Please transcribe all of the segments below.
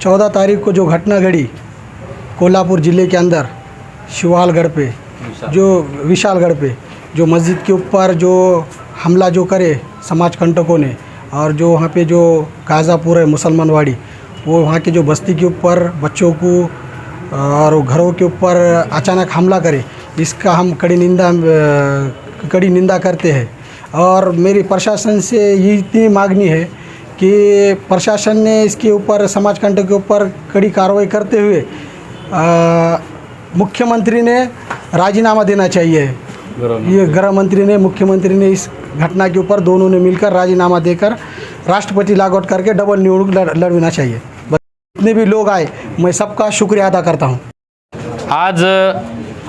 चौदह तारीख को जो घटना घड़ी कोल्हापुर ज़िले के अंदर शिवालगढ़ पे जो विशालगढ़ पे जो मस्जिद के ऊपर जो हमला जो करे समाज कंटकों ने और जो वहाँ पे जो गाज़ापुर है मुसलमानवाड़ी वो वहाँ के जो बस्ती के ऊपर बच्चों को और घरों के ऊपर अचानक हमला करे इसका हम कड़ी निंदा कड़ी निंदा करते हैं। और मेरी प्रशासन से ये इतनी मांगनी है कि प्रशासन ने इसके ऊपर समाज कंटक के ऊपर कड़ी कार्रवाई करते हुए मुख्यमंत्री ने राजीनामा देना चाहिए। ये गृह मंत्री ने मुख्यमंत्री ने इस घटना के ऊपर दोनों ने मिलकर राजीनामा देकर राष्ट्रपति लागआउट करके डबल निवडणूक लड़ लड़ना चाहिए। बस जितने भी लोग आए मैं सबका शुक्रिया अदा करता हूँ। आज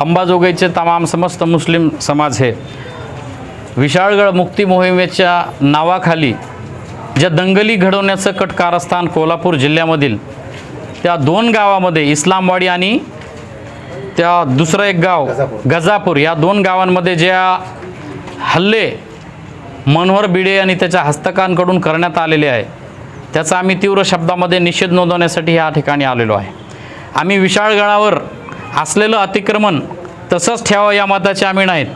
अंबाजोगाईचे तमाम समस्त मुस्लिम समाज हे विशाळगड मुक्ती मोहिमेच्या नावाखाली ज्या दंगली घडवण्याचं कट कारस्थान कोल्हापूर जिल्ह्यामधील त्या दोन गावामध्ये इस्लामवाडी आणि त्या दुसरं एक गाव गजापूर या दोन गावांमध्ये ज्या हल्ले मनोहर बिडे आणि त्याच्या हस्तकांकडून करण्यात आलेले आहे त्याचा आम्ही तीव्र शब्दामध्ये निषेध नोंदवण्यासाठी या ठिकाणी आलेलो आहे. आम्ही विशाळगडावर असलेलं अतिक्रमण तसंच ठेवावं या मताचे आम्ही नाहीत.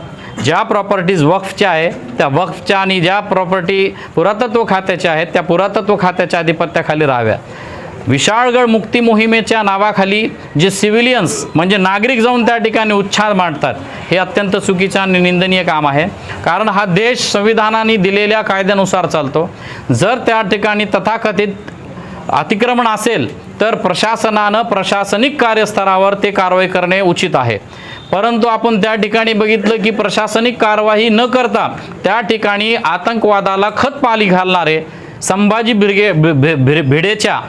ज्या प्रॉपर्टीज वक्फच्या आहे त्या वक्फच्या आणि ज्या प्रॉपर्टी पुरातत्व खात्याच्या आहेत त्या पुरातत्व खात्याच्या आधिपत्याखाली राहाव्या. विशाळगड मुक्ती मोहिमेच्या नावाखाली जे सिव्हिलियन्स म्हणजे नागरिक जाऊन त्या ठिकाणी उच्छाद मांडतात हे अत्यंत चुकीचं आणि निंदनीय काम आहे. कारण हा देश संविधानाने दिलेल्या कायद्यानुसार चालतो. जर त्या ठिकाणी तथाकथित अतिक्रमण असेल तर प्रशासनानं प्रशासनिक कार्यस्तरावर ते कारवाई करणे उचित आहे. परंतु आपण त्या ठिकाणी बघितलं की प्रशासनिक कारवाई न करता त्या ठिकाणी आतंकवादाला खतपाली घालणारे संभाजी भिरगे भि- भिडेच्या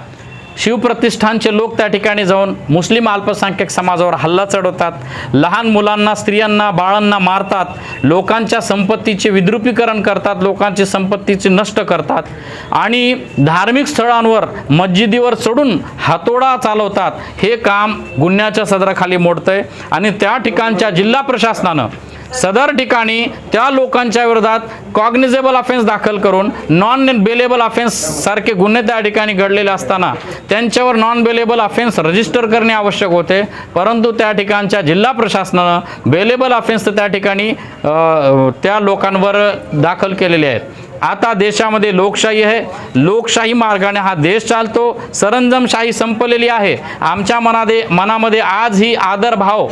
शिवप्रतिष्ठानचे लोक त्या ठिकाणी जाऊन मुस्लिम अल्पसंख्याक समाजावर हल्ला चढवतात. लहान मुलांना स्त्रियांना बाळांना मारतात. लोकांच्या संपत्तीचे विद्रुपीकरण करतात. लोकांची संपत्तीचे नष्ट करतात. आणि धार्मिक स्थळांवर मस्जिदीवर चढून हातोडा चालवतात. हे काम गुन्ह्याच्या सदराखाली मोडतंय. आणि त्या ठिकाणच्या जिल्हा प्रशासनानं सदर ठिकाणी त्या लोकांच्या विरोधात कॉग्निझेबल अफेन्स दाखल करून नॉन बेलेबल अफेन्स सारखे गुन्हे त्या ठिकाणी घडलेले असताना त्यांच्यावर नॉन बेलेबल अफेन्स रजिस्टर करणे आवश्यक होते. परंतु त्या ठिकाणच्या जिल्हा प्रशासनानं बेलेबल अफेन्स त्या ठिकाणी त्या लोकांवर दाखल केलेले आहेत. आता देशामध्ये लोकशाही आहे. लोकशाही मार्गाने हा देश चालतो. सरंजमशाही संपलेली आहे. आमच्या मनादे मनामध्ये आज ही आदरभाव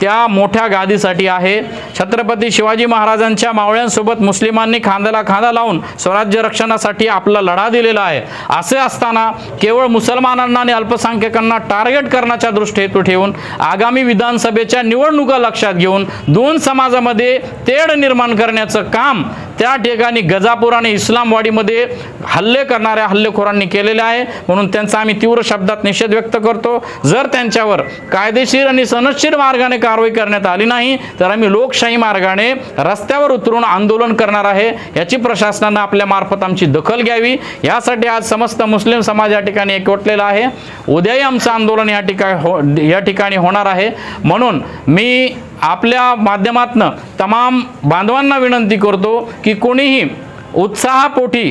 त्या मोठ्या गादीसाठी आहे. छत्रपती शिवाजी महाराजांच्या मावळ्यांसोबत मुस्लिमांनी खांद्याला खांदा लावून स्वराज्य रक्षणासाठी आपला लढा दिलेला आहे. असे असताना केवळ मुसलमानांना आणि अल्पसंख्याकांना टार्गेट करण्याच्या दृष्टीतू ठेवून आगामी विधानसभेच्या निवडणुका लक्षात घेऊन दोन समाजामध्ये तेढ निर्माण करण्याचं काम त्या ठिकाणी गजापूर आणि इस्लामवाडीमध्ये हल्ले करणाऱ्या हल्लेखोरांनी केलेले आहे. म्हणून त्यांचा आम्ही तीव्र शब्दात निषेध व्यक्त करतो. जर त्यांच्यावर कायदेशीर आणि सनदशीर मार्गाने कारवाई करण्यात आली नाही तर आम्ही लोकशाही मार्गाने रस्त्यावर उतरून आंदोलन करणार आहे. याची प्रशासनानं आपल्या मार्फत आमची दखल घ्यावी. यासाठी आज समस्त मुस्लिम समाज या ठिकाणी एकवटलेला आहे. उद्याही आमचं आंदोलन या ठिकाणी हो या ठिकाणी होणार आहे. म्हणून मी आपल्या माध्यमातनं तमाम बांधवांना विनंती करतो की कोणीही उत्साहापोटी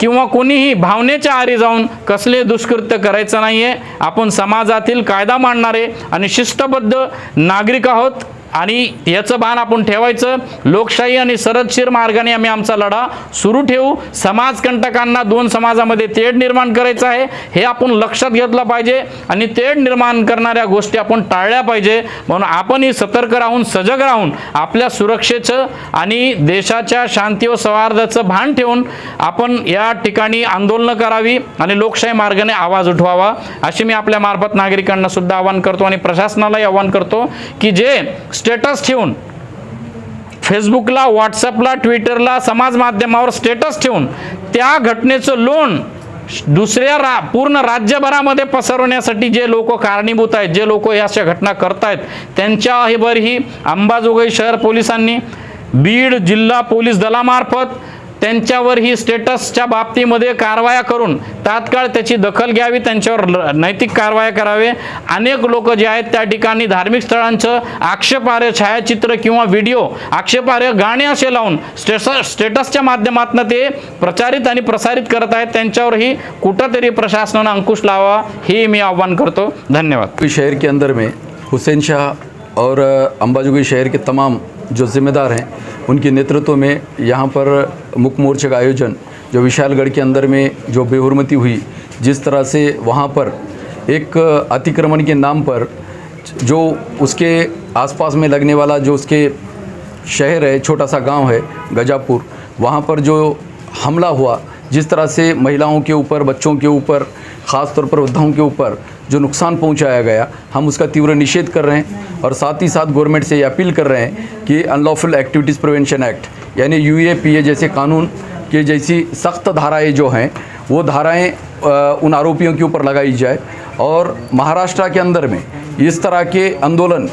किंवा कोणीही भावनेच्या आरी जाऊन कसले दुष्कृत्य करायचं नाही आहे आपण समाजातील कायदा मांडणारे आणि शिस्तबद्ध नागरिक आहोत. आणि याचं भान आपण ठेवायचं. लोकशाही आणि सरदशीर मार्गाने आम्ही आमचा लढा सुरू ठेवू. समाजकंटकांना दोन समाजामध्ये तेढ निर्माण करायचं आहे. हे आपण लक्षात घेतलं पाहिजे. आणि तेढ निर्माण करणाऱ्या गोष्टी आपण टाळल्या पाहिजे. म्हणून आपणही सतर्क राहून सजग राहून आपल्या सुरक्षेचं आणि देशाच्या शांती व सौहार्दाचं भान ठेवून आपण या ठिकाणी आंदोलनं करावी आणि लोकशाही मार्गाने आवाज उठवावा. अशी मी आपल्या मार्फत नागरिकांना सुद्धा आवाहन करतो आणि प्रशासनालाही आवाहन करतो की जे स्टेटस ठेवून फेसबुकला व्हॉट्सअपला ट्विटरला समाज माध्यमावर स्टेटस ठेवून त्या घटनेचं लोन दुसऱ्या रा पूर्ण राज्यभरामध्ये पसरवण्यासाठी जे लोक कारणीभूत आहेत जे लोक या अशा घटना करतायत त्यांच्यावरही अंबाजोगाई शहर पोलिसांनी बीड जिल्हा पोलीस दलामार्फत त्यांच्यावर ही स्टेटसच्या बाबतीमध्ये कारवाया करून तात्काळ त्याची दखल घ्यावी त्यांच्यावर ल- नैतिक कारवाया करावे. अनेक लोक जे आहेत त्या ठिकाणी धार्मिक स्थळांचं आक्षेपार्ह छायाचित्र किंवा व्हिडिओ आक्षेपार्ह गाणे असे लावून स्टेटस स्टेटसच्या माध्यमातून ते प्रचारित आणि प्रसारित करत आहेत. त्यांच्यावरही कुठंतरी प्रशासनानं अंकुश लावा हे मी आव्हान करतो. धन्यवाद. शहर के अंदर में हुसैन शाह और अंबाजोगी शहर के तमाम जो ज़िम्मेदार हैं, उनके नेतृत्व में यहाँ पर मुख्य मोर्चे का आयोजन, जो विशालगढ़ के अंदर में जो बेहरमती हुई, जिस तरह से वहाँ पर एक अतिक्रमण के नाम पर जो उसके आसपास में लगने वाला जो उसके शहर है, छोटा सा गाँव है, गजापुर, वहाँ पर जो हमला हुआ जिस तरह से महिलाओं के ऊपर, बच्चों के ऊपर ख़ास तौर पर वृद्धाओं के ऊपर जो नुकसान पहुँचाया गया, हम उसका तीव्र निषेध कर रहे हैं और साथ ही साथ गवर्नमेंट से ये अपील कर रहे हैं कि अनलॉफुल एक्टिविटीज़ प्रिवेंशन एक्ट यानी यू ए जैसे कानून के जैसी सख्त धाराएँ जो हैं, वो धाराएँ उन आरोपियों के ऊपर लगाई जाए और महाराष्ट्र के अंदर में इस तरह के आंदोलन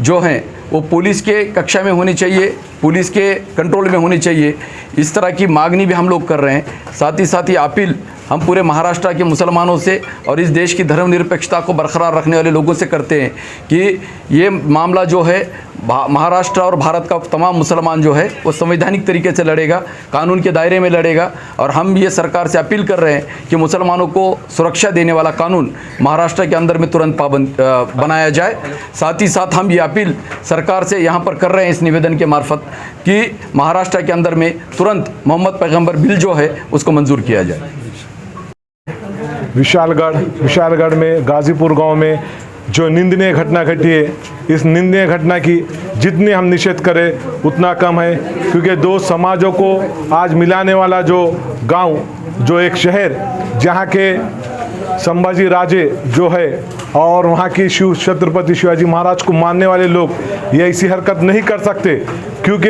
जो हैं, वो पुलिस के कक्षा में होनी चाहिए पुलिस के कंट्रोल में होनी चाहिए। इस तरह की मांगनी भी हम लोग कर रहे हैं। साथ ही साथ ये अपील हम पूरे महाराष्ट्र के मुसलमानों से और इस देश की धर्मनिरपेक्षता को बरकरार रखने वाले लोगों से करते हैं कि ये मामला जो है महाराष्ट्र और भारत का तमाम मुसलमान जो है, वो संवैधानिक तरीके से लड़ेगा, कानून के दायरे में लड़ेगा और हम ये सरकार से अपील कर रहे हैं कि मुसलमानों को सुरक्षा देने वाला कानून महाराष्ट्र के अंदर में तुरंत पाबंद बनाया जाए। साथ ही साथ हम ये अपील सरकार से यहाँ पर कर रहे हैं इस निवेदन के मार्फत कि महाराष्ट्र के अंदर में तुरंत मोहम्मद पैगंबर बिल जो है, उसको मंजूर किया जाए। विशालगढ़ विशालगढ़ में, गाजीपुर गाँव में जो निंदनीय घटना घटी है, इस निंदनीय घटना की जितनी हम निषेध करें, उतना कम है, क्योंकि दो समाजों को आज मिलाने वाला जो गाँव, जो एक शहर, जहाँ के संभाजी राजे जो है, और वहाँ की शिव छत्रपति शिवाजी महाराज को मानने वाले लोग, ये ऐसी हरकत नहीं कर सकते। क्योंकि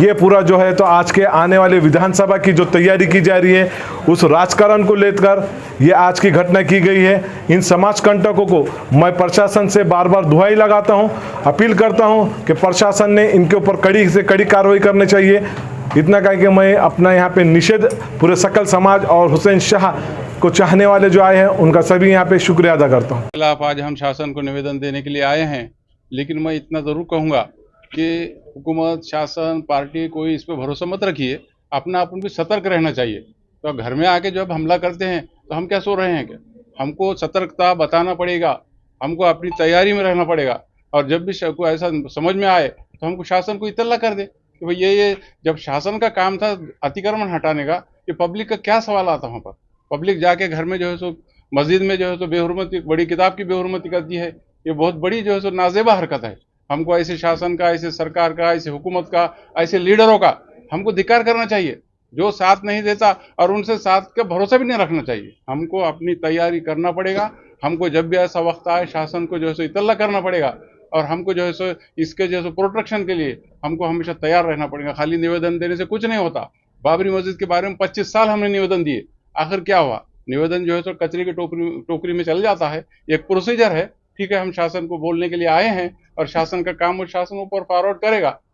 ये पूरा जो है तो आज के आने वाले विधानसभा की जो तैयारी की जा रही है, उस राजकारण को लेकर ये आज की घटना की गई है। इन समाज कंटकों को मैं प्रशासन से बार बार दुहाई लगाता हूँ, अपील करता हूँ कि प्रशासन ने इनके ऊपर कड़ी से कड़ी कार्रवाई करनी चाहिए। इतना कह के मैं अपना यहाँ पे निषेध पूरे सकल समाज और हुसैन शाह को चाहने वाले जो आए हैं, उनका सभी यहाँ पे शुक्रिया अदा करता हूँ। आज हम शासन को निवेदन देने के लिए आए हैं, लेकिन मैं इतना ज़रूर कहूँगा कि हुकूमत, शासन, पार्टी, कोई इस पर भरोसा मत रखिए। अपना अपन भी सतर्क रहना चाहिए। तो घर में आके जब हमला करते हैं तो हम क्या सो रहे हैं क्या? हमको सतर्कता बताना पड़ेगा। हमको अपनी तैयारी में रहना पड़ेगा। और जब भी कोई ऐसा समझ में आए तो हमको शासन को इतला कर दे कि भाई ये ये जब शासन का काम था अतिक्रमण हटाने का, ये पब्लिक का क्या सवाल आता वहाँ पर? पब्लिक जाके घर में जो है सो, मस्जिद में जो है सो बेहरमती, बड़ी किताब की बेहरमती करती है। ये बहुत बड़ी जो है सो नाजेबा हरकत है। हमको ऐसे शासन का, ऐसे सरकार का, ऐसे हुकूमत का, ऐसे लीडरों का हमको धिकार करना चाहिए। जो साथ नहीं देता और उनसे साथ का भरोसा भी नहीं रखना चाहिए। हमको अपनी तैयारी करना पड़ेगा। हमको जब भी ऐसा वक्त आए, शासन को जो है सो इतला करना पड़ेगा और हमको जो है सो इसके जो है सो प्रोटेक्शन के लिए हमको हमेशा तैयार रहना पड़ेगा। खाली निवेदन देने से कुछ नहीं होता। बाबरी मस्जिद के बारे में पच्चीस साल हमने निवेदन दिए। आखिर क्या हुआ? निवेदन जो है सो कचरे की टोकरी टोकरी में चल जाता है। एक प्रोसीजर है। ठीक है हम शासन को बोलने के लिए आए हैं और शासन का काम वो शासन ऊपर फॉरवर्ड करेगा।